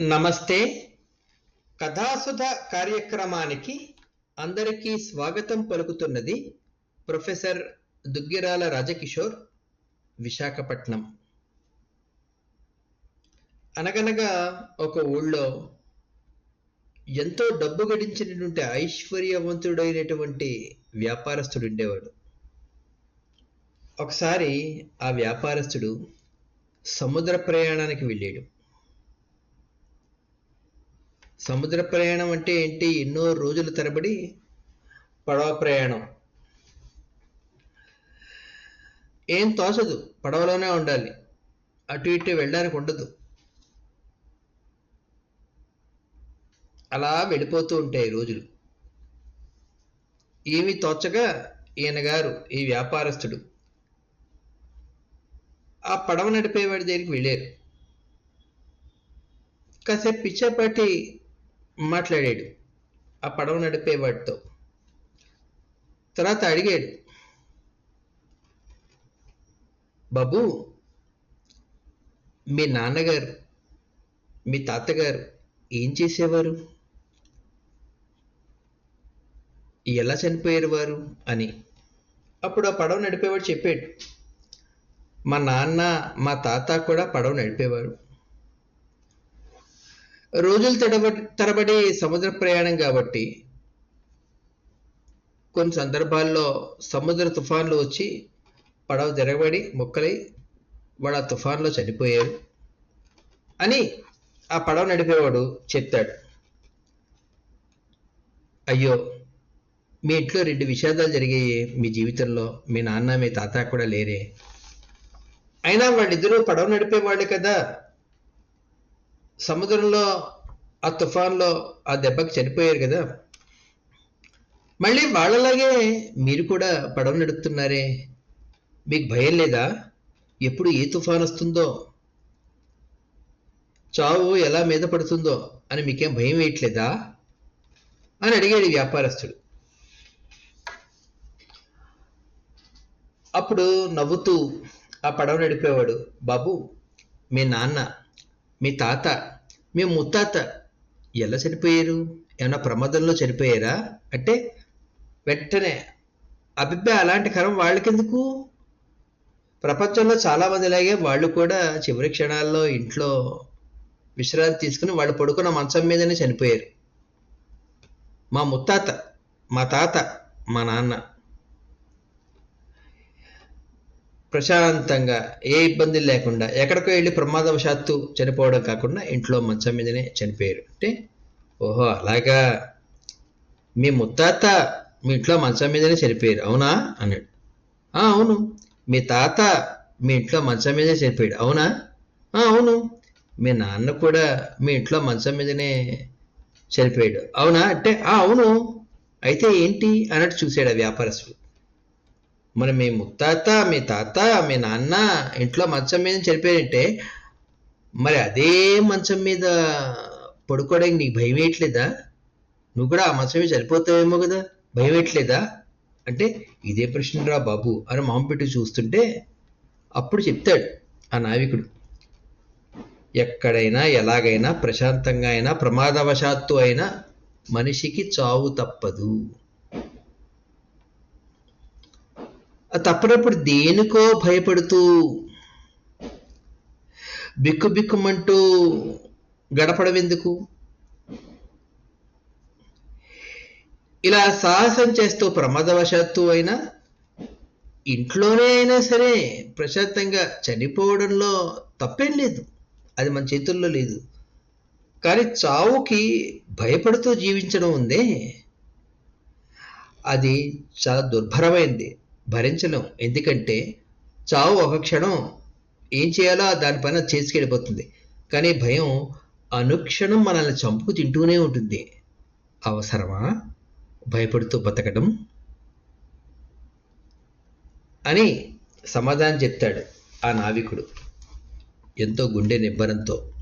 నమస్తే. కథాసుధ కార్యక్రమానికి అందరికీ స్వాగతం పలుకుతున్నది ప్రొఫెసర్ దుగ్గిరాల రాజకిషోర్ విశాఖపట్నం. అనగనగా ఒక ఊళ్ళో ఎంతో డబ్బు గడించినటువంటి ఐశ్వర్యవంతుడైనటువంటి వ్యాపారస్తుడు ఉండేవాడు. ఒకసారి ఆ వ్యాపారస్తుడు సముద్ర ప్రయాణానికి వెళ్ళాడు. సముద్ర ప్రయాణం అంటే ఏంటి? ఎన్నో రోజుల తరబడి పడవ ప్రయాణం. ఏం తోచదు. పడవలోనే ఉండాలి. అటు ఇటు వెళ్ళడానికి ఉండదు. అలా వెళ్ళిపోతూ ఉంటాయి రోజులు. ఏమి తోచగా ఈయన గారు ఈ వ్యాపారస్తుడు. ఆ పడవ నడిపేవాడి దగ్గరికి వెళ్ళారు. కాసేపు పిచ్చాపాటి మాట్లాడాడు. ఆ పడవ నడిపేవాడితో తర్వాత అడిగాడు. బాబు మీ నాన్నగారు మీ తాతగారు ఏం చేసేవారు? ఎలా చనిపోయారు వారు అని. అప్పుడు ఆ పడవ నడిపేవాడు చెప్పాడు. మా నాన్న మా తాత కూడా పడవ నడిపేవారు. రోజులు తడబడి తరబడి సముద్ర ప్రయాణం కాబట్టి కొన్ని సందర్భాల్లో సముద్ర తుఫాన్లు వచ్చి పడవ తిరగబడి మొక్కలై వాడు ఆ తుఫాన్లో చనిపోయారు అని ఆ పడవ నడిపేవాడు చెప్తాడు. అయ్యో మీ ఇంట్లో రెండు విషాదాలు జరిగాయి మీ జీవితంలో మీ నాన్న మీ తాత కూడా లేరే. అయినా వాళ్ళిద్దరూ పడవ నడిపేవాళ్ళు కదా. సముద్రంలో ఆ తుఫాన్లో ఆ దెబ్బకి చనిపోయారు కదా. మళ్ళీ వాళ్ళలాగే మీరు కూడా పడవ నడుపుతున్నారే. మీకు భయం లేదా? ఎప్పుడు ఏ తుఫాన్ వస్తుందో? చావు ఎలా మీద పడుతుందో అని మీకేం భయం వేయట్లేదా? అని అడిగాడు ఈ వ్యాపారస్తుడు. అప్పుడు నవ్వుతూ ఆ పడవ నడిపేవాడు బాబు మీ నాన్న మీ తాత మీ ముత్తాత ఎలా చనిపోయారు? ఏమైనా ప్రమాదంలో చనిపోయారా? అంటే వెంటనే అభిప్రాయ అలాంటి కరం వాళ్ళకెందుకు? ప్రపంచంలో చాలామంది ఇలాగే వాళ్ళు కూడా చివరి క్షణాల్లో ఇంట్లో విశ్రాంతి తీసుకుని వాళ్ళు పడుకున్న మంచం మీదనే చనిపోయారు. మా ముత్తాత మా తాత మా నాన్న ప్రశాంతంగా ఏ ఇబ్బంది లేకుండా ఎక్కడికో వెళ్ళి ప్రమాదవశాత్తు చనిపోవడం కాకుండా ఇంట్లో మంచం మీదనే చనిపోయారు. అంటే ఓహో అలాగా. మీ ముత్తాత మీ ఇంట్లో మంచం మీదనే చనిపోయారు అవునా? అన్నాడు. అవును. మీ తాత మీ ఇంట్లో మంచం మీదే చనిపోయాడు అవునా? అవును. మీ నాన్న కూడా మీ ఇంట్లో మంచం మీదనే చనిపోయాడు అవునా? అంటే అవును. అయితే ఏంటి? అన్నట్టు చూశాడు ఆ వ్యాపారస్తుడు. మరి మీ ముత్తాత మీ తాత మీ నాన్న ఇంట్లో మంచం మీద చనిపోయారంటే మరి అదే మంచం మీద పడుకోవడానికి నీకు భయం వేయట్లేదా? నువ్వు కూడా ఆ మంచం మీద చనిపోతావేమో కదా భయం వేయట్లేదా? అంటే ఇదే ప్రశ్నరా బాబు అని మామ పెట్టి చూస్తుంటే అప్పుడు చెప్తాడు ఆ నావికుడు. ఎక్కడైనా ఎలాగైనా ప్రశాంతంగా అయినా ప్రమాదవశాత్తు అయినా మనిషికి చావు తప్పదు ఆ తప్పనప్పుడు దేనికో భయపడుతూ బిక్కు బిక్కుమంటూ గడపడమెందుకు? ఇలా సాహసం చేస్తూ ప్రమాదవశాత్తు అయినా ఇంట్లోనే అయినా సరే ప్రశాంతంగా చనిపోవడంలో తప్పేం లేదు. అది మన చేతుల్లో లేదు. కానీ చావుకి భయపడుతూ జీవించడం ఉందే. అది చాలా దుర్భరమైంది. భరించలేం. ఎందుకంటే చావు ఒక క్షణం ఏం చేయాలో దానిపైన చేసుకెళ్ళిపోతుంది. కానీ భయం అనుక్షణం మనల్ని చంపుకు తింటూనే ఉంటుంది. అవసరమా? భయపడుతూ బతకడం అని సమాధానం చెప్తాడు ఆ నావికుడు. ఎంతో గుండె నిబ్బరంతో.